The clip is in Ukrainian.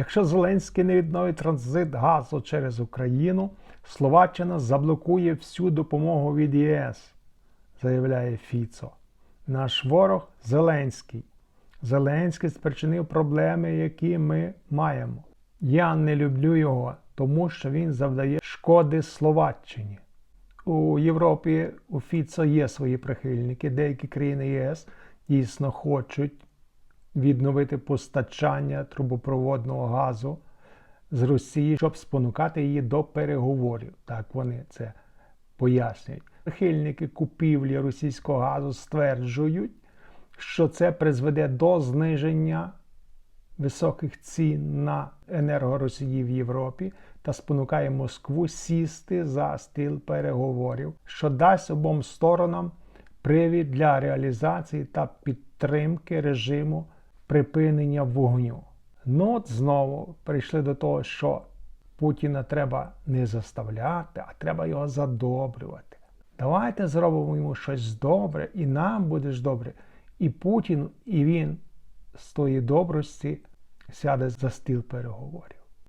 Якщо Зеленський не відновить транзит газу через Україну, Словаччина заблокує всю допомогу від ЄС, заявляє Фіцо. Наш ворог Зеленський. Зеленський спричинив проблеми, які ми маємо. Я не люблю його, тому що він завдає шкоди Словаччині. У Європі у Фіцо є свої прихильники. Деякі країни ЄС дійсно хочуть відновити постачання трубопроводного газу з Росії, щоб спонукати її до переговорів. Так вони це пояснюють. Прихильники купівлі російського газу стверджують, що це призведе до зниження високих цін на енергоросії в Європі та спонукає Москву сісти за стіл переговорів, що дасть обом сторонам привід для реалізації та підтримки режиму припинення вогню. Ну от знову прийшли до того, що Путіна треба не заставляти, а треба його задобрювати. Давайте зробимо йому щось добре, і нам буде ж добре. І Путін, і він з тої добрості сяде за стіл переговорів.